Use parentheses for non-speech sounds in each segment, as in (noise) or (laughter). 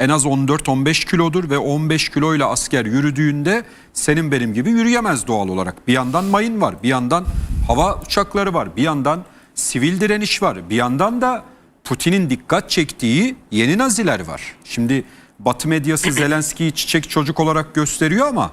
en az 14-15 kilodur ve 15 kiloyla asker yürüdüğünde senin benim gibi yürüyemez doğal olarak. Bir yandan mayın var, bir yandan hava uçakları var, bir yandan sivil direniş var, bir yandan da Putin'in dikkat çektiği yeni naziler var. Şimdi Batı medyası (clears throat) Zelenski'yi çiçek çocuk olarak gösteriyor ama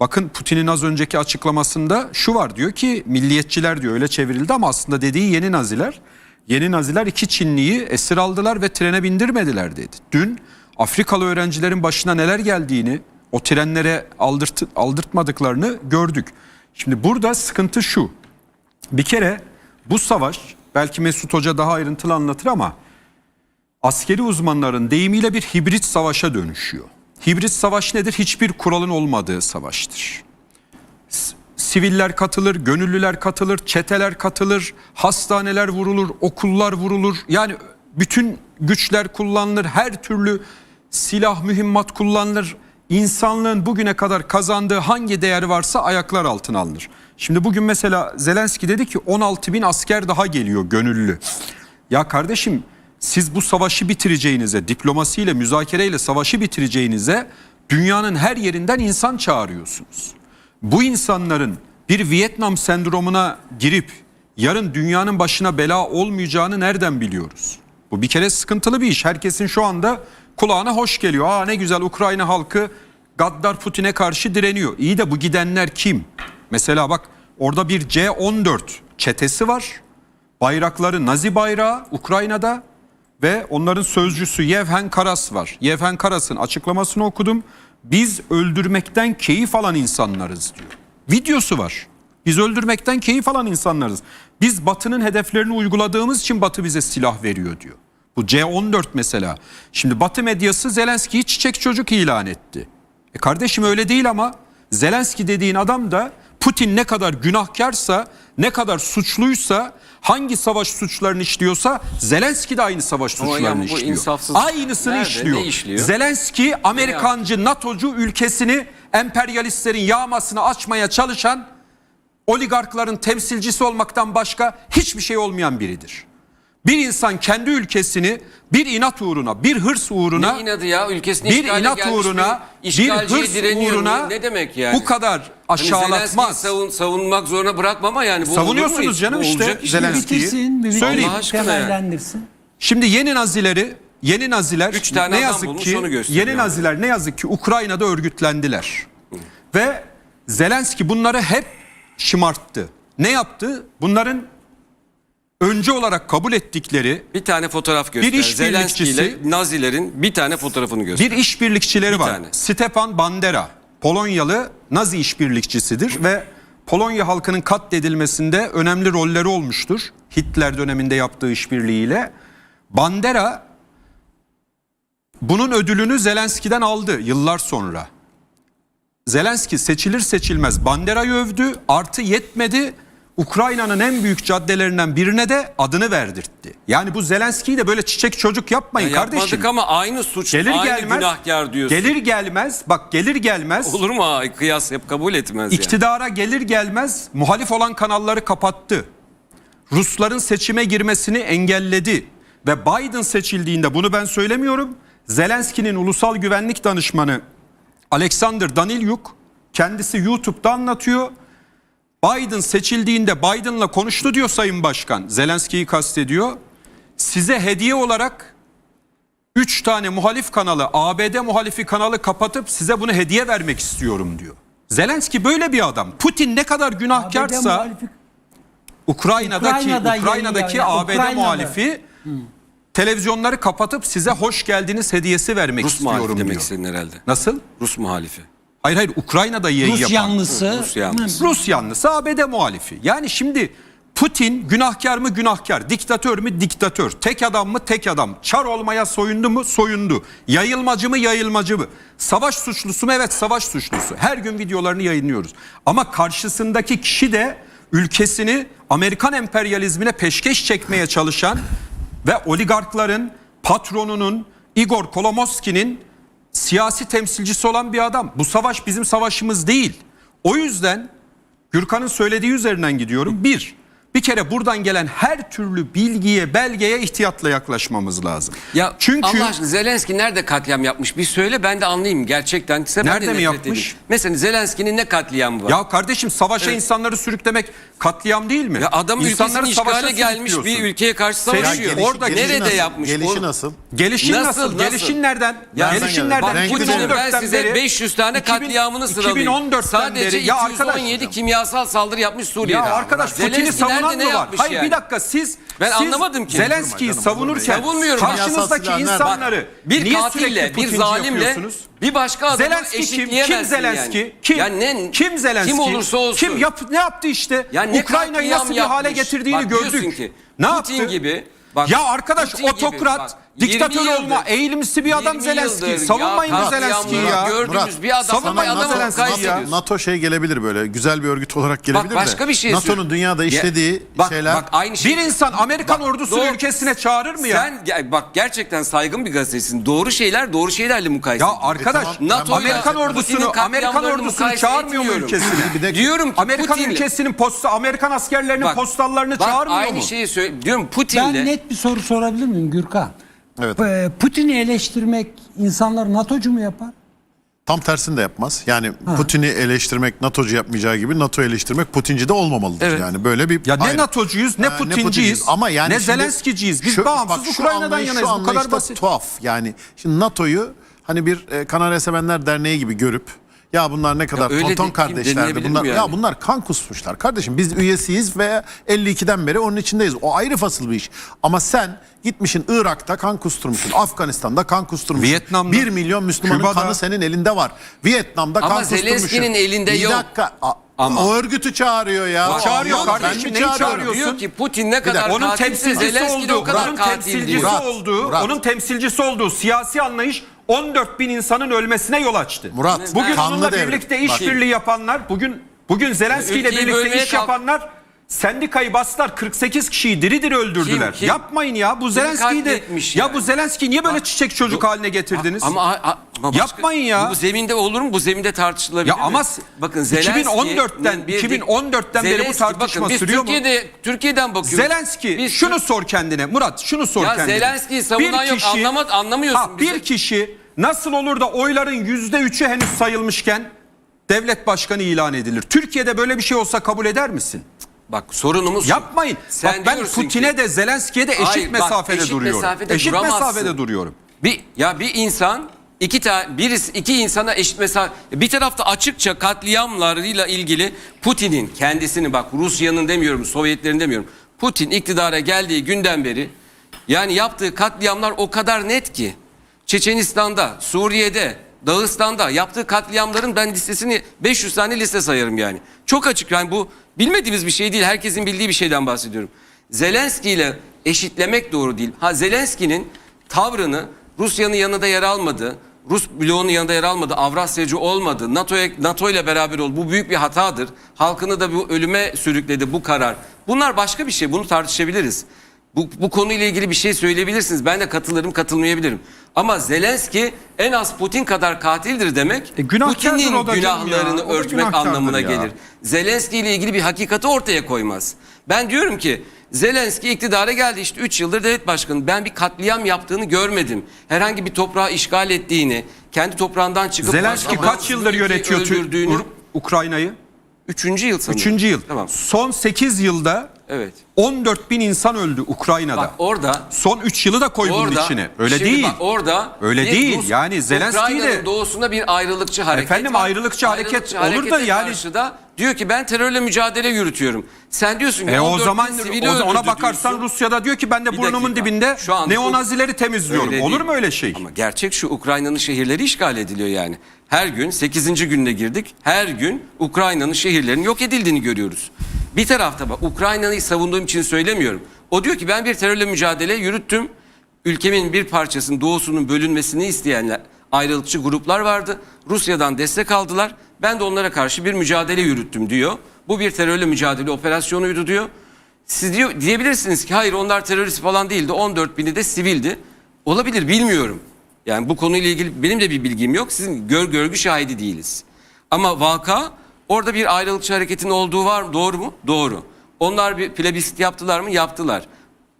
bakın Putin'in az önceki açıklamasında şu var diyor ki milliyetçiler diyor öyle çevrildi ama aslında dediği yeni naziler. Yeni naziler iki Çinliyi esir aldılar ve trene bindirmediler dedi. Dün Afrikalı öğrencilerin başına neler geldiğini o trenlere aldırt, aldırtmadıklarını gördük. Şimdi burada sıkıntı şu. Bir kere bu savaş belki Mesut Hoca daha ayrıntılı anlatır ama askeri uzmanların deyimiyle bir hibrit savaşa dönüşüyor. Hibrit savaş nedir? Hiçbir kuralın olmadığı savaştır. Siviller katılır, gönüllüler katılır, çeteler katılır, hastaneler vurulur, okullar vurulur. Yani bütün güçler kullanılır, her türlü silah, mühimmat kullanılır. İnsanlığın bugüne kadar kazandığı hangi değer varsa ayaklar altına alınır. Şimdi bugün mesela Zelenski dedi ki 16 bin asker daha geliyor gönüllü. Ya kardeşim siz bu savaşı bitireceğinize, diplomasiyle, müzakereyle savaşı bitireceğinize dünyanın her yerinden insan çağırıyorsunuz. Bu insanların bir Vietnam sendromuna girip yarın dünyanın başına bela olmayacağını nereden biliyoruz? Bu bir kere sıkıntılı bir iş. Herkesin şu anda kulağına hoş geliyor. Aa ne güzel Ukrayna halkı gaddar Putin'e karşı direniyor. İyi de bu gidenler kim? Mesela bak orada bir C-14 çetesi var. Bayrakları Nazi bayrağı Ukrayna'da ve onların sözcüsü Yevhen Karas var. Yevhen Karas'ın açıklamasını okudum. Biz öldürmekten keyif alan insanlarız diyor. Videosu var. Biz öldürmekten keyif alan insanlarız. Biz Batı'nın hedeflerini uyguladığımız için Batı bize silah veriyor diyor. Bu C14 mesela. Şimdi Batı medyası Zelenski'yi çiçek çocuk ilan etti. E kardeşim öyle değil ama Zelenski dediğin adam da Putin ne kadar günahkarsa, ne kadar suçluysa, hangi savaş suçlarını işliyorsa Zelenski de aynı savaş Ama suçlarını yani bu işliyor. insafsız. Aynısını Nerede, işliyor. ne işliyor? Zelenski Amerikancı, NATO'cu ülkesini emperyalistlerin yağmasını açmaya çalışan oligarkların temsilcisi olmaktan başka hiçbir şey olmayan biridir. Bir insan kendi ülkesini bir inat uğruna, bir hırs uğruna Ne inadı ya ülkesini bir işgale inat uğruna, bir bir hırs direniyor. uğruna ne, ne demek yani? bu kadar Hani Zelenski'yi aşağılatmaz. savun, savunmak zorunda bırakmama yani. Bu Savunuyorsunuz canım işte olacak iş mi? Zelenski. bitirsin, bir Söyleyeyim. Allah aşkına ya. temellendirsin. Şimdi yeni nazileri, yeni naziler Üç tane ne yazık ki yeni naziler ne yazık ki Ukrayna'da örgütlendiler. Ve Zelenski bunları hep şımarttı. Ne yaptı? Bunların önce olarak kabul ettikleri Bir tane fotoğraf göster. Bir Zelenski ile işbirlikçisi- Nazilerin bir tane fotoğrafını göster. bir işbirlikçileri Bir var. tane. Stepan Bandera, Polonyalı Nazi işbirlikçisidir ve Polonya halkının katledilmesinde önemli rolleri olmuştur. Hitler döneminde yaptığı işbirliğiyle. Bandera bunun ödülünü Zelenski'den aldı yıllar sonra. Zelenski seçilir seçilmez Bandera'yı övdü. Artı yetmedi. Ukrayna'nın en büyük caddelerinden birine de adını verdirtti. Yani bu Zelenski'yi de böyle çiçek çocuk yapmayın Ya kardeşim. Yapmadık ama aynı suç, Gelir aynı gelmez günahkar diyorsun. Gelir gelmez bak gelir gelmez Olur mu? Ay, Kıyas hep kabul etmez yani. iktidara gelir gelmez muhalif olan kanalları kapattı. Rusların seçime girmesini engelledi ve Biden seçildiğinde bunu ben söylemiyorum. Zelenski'nin ulusal güvenlik danışmanı Alexander Danilyuk kendisi YouTube'da anlatıyor. Biden seçildiğinde Biden'la konuştu diyor Sayın Başkan. Zelenski'yi kastediyor. Size hediye olarak 3 tane muhalif kanalı, ABD muhalifi kanalı kapatıp size bunu hediye vermek istiyorum diyor. Zelenski böyle bir adam. Putin ne kadar günahkarsa muhalifi- Ukrayna'daki Ukrayna'da Ukrayna'daki. ABD Ukrayna'da. muhalifi televizyonları kapatıp size hoş geldiniz hediyesi vermek Rus muhalifi istiyorum demek diyor. istedin herhalde. Nasıl? Rus muhalifi. Hayır hayır Ukrayna'da yayın Rus yapan. yanlısı. Rus yanlısı. Rus yanlısı ABD muhalifi. Yani şimdi Putin günahkar mı günahkar, diktatör mü diktatör, tek adam mı tek adam, çar olmaya soyundu mu soyundu, yayılmacı mı yayılmacı mı, savaş suçlusu mu evet savaş suçlusu. Her gün videolarını yayınlıyoruz. Ama karşısındaki kişi de ülkesini Amerikan emperyalizmine peşkeş çekmeye çalışan ve oligarkların patronunun Igor Kolomoski'nin siyasi temsilcisi olan bir adam. Bu savaş bizim savaşımız değil. O yüzden Gürkan'ın söylediği üzerinden gidiyorum. Bir, Bir kere buradan gelen her türlü bilgiye, belgeye ihtiyatla yaklaşmamız lazım. Ya Çünkü Allah aşkına Zelenski nerede katliam yapmış? Bir söyle ben de anlayayım gerçekten. Size Nerede mi yapmış? edeyim. Mesela Zelenski'nin ne katliamı var? ya kardeşim savaşa Evet. insanları sürüklemek katliam değil mi? Ya adam İnsanları işgale gelmiş bir ülkeye karşı savaşıyor. gelişi- Orada gelişi nerede nasıl? yapmış? Gelişi nasıl? Gelişin nasıl? Nasıl? Gelişin nereden? Ya Gelişin nereden? Bak Putin'in ben 2014'ten size beri- 500 tane 2000 katliamını sıralayayım. 2014'ten Sadece beri. Ya arkadaş, 217 kimyasal saldırı yapmış Suriye'de. Ya arkadaş Putin'i Zelenski nerede ne mı var? yapmış Hayır yani? bir dakika siz Ben siz anlamadım ki. Zelenski'yi canım, savunurken Savunmuyorum. karşınızdaki silahlar- insanları Bir niye katille, bir Putinci zalimle yapıyorsunuz? bir başka adamı Zelenski kim? Kim eşitleyemezsin Zelenski? yani. Kim? Ya ne- kim Zelenski? kim olursa olsun. Kim yap, ne yaptı işte? Ya ne Ukrayna'yı katliam nasıl bir hale yapmış? getirdiğini Bak diyorsun gördük. ki, ne Putin yaptı? gibi, bak, ya arkadaş Putin gibi, otokrat, bak, 20 diktatör yıldır- olma eğilimsi bir adam 20 Zelenski. Savunmayın ya bu Zelenski'yi ya. Gördüğümüz Murat, bir adam savunmayın mukayese ya. ediyorsun. NATO şey gelebilir böyle güzel bir örgüt olarak gelebilir başka de. bir şey NATO'nun dünyada Ya, işlediği bak, şeyler Bak aynı şey. Bir insan Amerikan Bak, ordusunu doğru. ülkesine çağırır mı ya? Sen bak gerçekten saygın bir gazetesin. Doğru şeyler doğru şeylerle mukayese. Ya arkadaş tamam. NATO'yla Amerikan ordusunu Amerikan ordusunu çağırmıyor mu ülkesine? Bir de- Diyorum ki Amerikan Putin'le- ülkesinin posta Amerikan askerlerinin Bak, postallarını bak, çağırmıyor aynı mu? şeyi söyle diyorum Ben Putin'le net bir soru sorabilir miyim Gürkan? Evet. Putin'i eleştirmek insanlar NATO'cu mu yapar? tam tersini de yapmaz. Yani Putin'i eleştirmek NATO'cu yapmayacağı gibi NATO eleştirmek Putinci de olmamalıdır. Evet. Yani böyle bir Ya ne ayrı. NATO'cuyuz ne Ha, Putinciyiz Ama yani ne şimdi Zelenski'ciyiz. Biz şu- bağımsız bak şu Ukrayna'dan anlayış- şu yanayız. Bu kadar da basit. tuhaf. Yani şimdi NATO'yu hani bir e, Kanarya Sevenler Derneği gibi görüp ya bunlar ne kadar öyle tonton de- kardeşlerdi. Bunlar mi ya yani? bunlar kan kusmuşlar. Kardeşim biz üyesiyiz ve 52'den beri onun içindeyiz. O ayrı fasıl bir iş. Ama sen gitmişin Irak'ta kan kusturmuşsun. Afganistan'da kan kusturmuşsun. Vietnam'da, 1 milyon Müslümanın Küba'da. kanı senin elinde var. Vietnam'da Ama kan kusturmuşsun. Zelenski'nin elinde bir yok. dakika. a- Ama- O örgütü çağırıyor ya. Bak, çağırıyor Allah, kardeşim, neyi çağırıyorsun? diyor ki Putin ne kadar dakika, Onun temsilcisi o olduğu, kadar onun temsilcisi olduğu, onun temsilcisi olduğu siyasi anlayış 14 bin insanın ölmesine yol açtı. Murat, bugün kanlı onunla devrim. birlikte işbirliği yapanlar, bugün bugün Zelenski ile Ülkeyi birlikte bölmeye iş kalk- yapanlar sendikayı bastılar 48 kişiyi diri diri öldürdüler. Kim, kim? Yapmayın ya bu Zelenski'yi de katletmiş ya yani? bu Zelenski niye böyle çiçek çocuk haline getirdiniz? Ama, ama başka- Yapmayın ya. Bu zeminde olur mu? Bu zeminde tartışılabilir Ya mi? ama bakın Zelenski 2014'ten 2014'ten beri bu tartışma bakın, biz sürüyor mu? Türkiye'de Türkiye'den bakıyoruz. Zelenski Biz şunu sor kendine Murat şunu sor Ya kendine. Zelenski'yi savunan yok, anlamat- anlamıyorsun Ha, bizi. bir kişi nasıl olur da oyların yüzde üçü henüz sayılmışken devlet başkanı ilan edilir. Türkiye'de böyle bir şey olsa kabul eder misin? Bak sorunumuz. Yapmayın. Sen Bak ben diyorsun Putin'e ki- de Zelenski'ye de eşit Hayır, bak, mesafede eşit duruyorum. mesafede eşit duramazsın. mesafede duruyorum. Bir ya bir insan iki tane birisi iki insana eşit mesafe bir tarafta açıkça katliamlarıyla ilgili Putin'in kendisini bak Rusya'nın demiyorum Sovyetlerin demiyorum. Putin iktidara geldiği günden beri yani yaptığı katliamlar o kadar net ki Çeçenistan'da, Suriye'de, Dağıstan'da yaptığı katliamların ben listesini 500 tane liste sayarım yani. Çok açık yani bu bilmediğimiz bir şey değil. Herkesin bildiği bir şeyden bahsediyorum. Zelenski ile eşitlemek doğru değil. Ha Zelenski'nin tavrını Rusya'nın yanında yer almadı. Rus bloğunun yanında yer almadı. Avrasyacı olmadı. NATO'ya NATO ile beraber oldu. Bu büyük bir hatadır. Halkını da bu ölüme sürükledi bu karar. Bunlar başka bir şey. Bunu tartışabiliriz. Bu, bu konuyla ilgili bir şey söyleyebilirsiniz. Ben de katılırım, katılmayabilirim. Ama Zelenski en az Putin kadar katildir demek. E, Putin'in günahlarını ya. Örtmek anlamına ya. gelir. Zelenski ile ilgili bir hakikati ortaya koymaz. Ben diyorum ki Zelenski iktidara geldi işte 3 yıldır devlet başkanı. Ben bir katliam yaptığını görmedim. Herhangi bir toprağı işgal ettiğini, kendi toprağından çıkıp Zelenski kaç yıldır yönetiyor öldürdüğünü. Ukrayna'yı? Üçüncü yıl sanırım. Üçüncü yıl. Tamam. Son 8 yılda Evet. 14 bin insan öldü Ukrayna'da. Bak orada Son 3 yılı da koy bunun Orada, içine. Öyle değil. bak orada Öyle bir değil. Rus- Yani Zelenski de- doğusunda bir ayrılıkçı hareket Efendim, var. ayrılıkçı hareket olur da yani- karşı da diyor ki ben terörle mücadele yürütüyorum. Sen diyorsun ki E o 14 bin zaman o- ona bakarsan diyorsun. Rusya'da diyor ki ben de Bir burnumun dakika. dibinde Şu anda neonazileri temizliyorum. Öyle Olur değil. mu öyle şey? Ama gerçek şu Ukrayna'nın şehirleri işgal ediliyor yani. Her gün 8. gününe girdik. Her gün Ukrayna'nın şehirlerinin yok edildiğini görüyoruz. Bir tarafta bak Ukrayna'yı savunduğum için söylemiyorum. O diyor ki ben bir terörle mücadele yürüttüm. Ülkemin bir parçasının doğusunun bölünmesini isteyenler ayrılıkçı gruplar vardı. Rusya'dan destek aldılar. Ben de onlara karşı bir mücadele yürüttüm diyor. Bu bir terörle mücadele operasyonuydu diyor. Siz diyor, diyebilirsiniz ki hayır onlar terörist falan değildi. 14 bini de sivildi. Olabilir bilmiyorum. Yani bu konuyla ilgili benim de bir bilgim yok. Sizin gör, görgü şahidi değiliz. Ama vaka orada bir ayrılıkçı hareketin olduğu var mı? Doğru mu? Doğru. Onlar bir plebisit yaptılar mı? Yaptılar.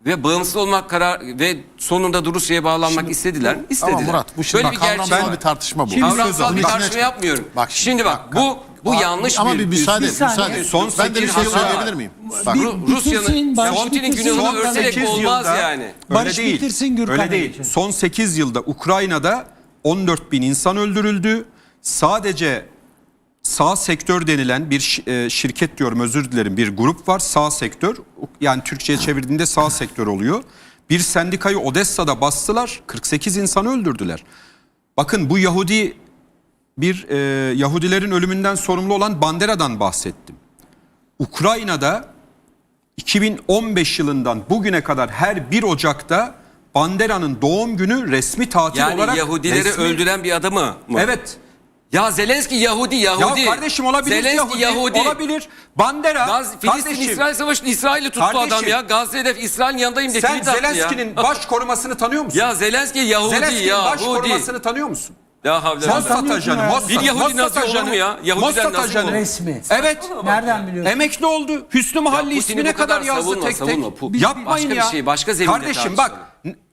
Ve bağımsız olmak karar ve sonunda da Rusya'ya bağlanmak istediler mi? İstediler. Ama Murat bu şimdi Böyle bak, bir gerçek kavramsal var. bir tartışma bu. Kavramsal Bunun bir içine tartışma çık- yapmıyorum. Bak şimdi bak bu bu Aa, yanlış ama bir, bir müsaade, Bir saniye. müsaade. Son ben de bir sekiz şey yılda- söyleyebilir miyim? Bak, Bir- Ru- bitirsin, Rusya'nın Barış Putin'in bitirsin, günahını son örterek sekiz olmaz yılda- yani. Öyle Barış değil. bitirsin, Gürkan Öyle değil. Son 8 yılda Ukrayna'da 14 bin insan öldürüldü. Sadece sağ sektör denilen bir e, şirket diyorum özür dilerim bir grup var sağ sektör yani Türkçe'ye çevirdiğinde sağ sektör oluyor. Bir sendikayı Odessa'da bastılar 48 insanı öldürdüler. Bakın bu Yahudi bir e, Yahudilerin ölümünden sorumlu olan Bandera'dan bahsettim. Ukrayna'da 2015 yılından bugüne kadar her 1 Ocak'ta Bandera'nın doğum günü resmi tatil Yani olarak Yahudileri resmi- öldüren bir adamı mı? Evet. Ya Zelenski Yahudi, Yahudi. Ya kardeşim olabilir Zelenski Yahudi, Yahudi. olabilir. Bandera Gaz, Filistin kardeşim, İsrail Savaşı'nda İsrail'i tuttu Kardeşim, adam ya. Gazze hedef İsrail'in yanındayım diye sen. Zelenski'nin baş korumasını tanıyor musun? Ya Zelenski Yahudi Zelenski'nin baş Yahudi. korumasını tanıyor musun? Ya havle Mossad ajanı. ya. Mossad, Bir Yahudi Mossad nasıl olur mu ya? Yahudiden Mossad nasıl ajanı. olur? Resmi. Evet. Nereden biliyorsun? Emekli oldu. Hüsnü Mahalli ismine kadar kadar yazdı savunma, tek tek. savunma. Yapmayın başka bir ya. şey, başka zeminde Kardeşim bak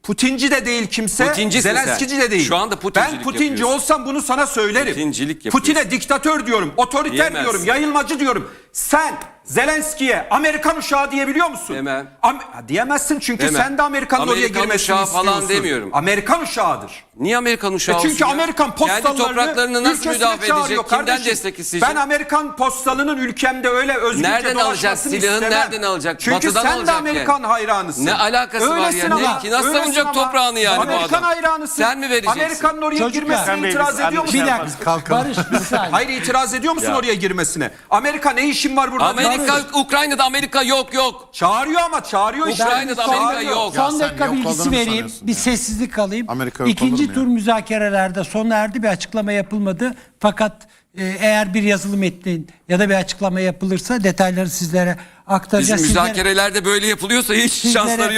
Putinci de değil kimse. Putincisin sen. Zelenskici de değil. Şu anda Putincilik Ben Putinci yapıyorsun. olsam bunu sana söylerim. Putincilik yapıyorsun. Putin'e diktatör diyorum, otoriter Diyemezsin. diyorum, yayılmacı diyorum. Sen Zelenski'ye Amerikan uşağı diyebiliyor musun? Demem. Am- Ha, diyemezsin çünkü Demem. sen de Amerikan'ın oraya Amerikan girmesini uşağı falan istiyorsun. demiyorum. Amerikan uşağıdır. Niye Amerikan uşağı E çünkü olsun ya? Amerikan postallarını Kendi topraklarını nasıl ülkesine müdafaa çağırıyor edecek? Kimden kardeşim. destek isteyecek? Ben Amerikan postalının ülkemde öyle özgürce Nereden alacak? dolaşmasını Silahını istemem. nereden alacak? Çünkü Batıdan sen de alacak Amerikan hayranısın. Ne alakası var ya? Öylesin Ne ama, ki? Nasıl öylesin savunacak ama. toprağını yani bu Amerikan adam? hayranısın. Sen mi vereceksin? Amerikan'ın oraya Çocuklar. girmesine Sen itiraz ediyor musun? Bir dakika. Kalkalım. Barış bir saniye. (laughs) Hayır itiraz ediyor musun oraya girmesine? Amerika ne işin var burada? Amerika, Ukrayna'da Amerika yok yok. Çağırıyor ama çağırıyor işte. Ukrayna'da Son- Amerika yok. Son sen dakika yok bilgisi olduğunu vereyim. sanıyorsun Bir ya. sessizlik alayım. Amerika yok olur İkinci tur müzakerelerde sona erdi. Bir açıklama yapılmadı. Fakat e, eğer bir yazılı metnin ya da bir açıklama yapılırsa detayları sizlere aktaracağız. Bizim Sizlere- müzakerelerde böyle yapılıyorsa hiç Sizlere- şansları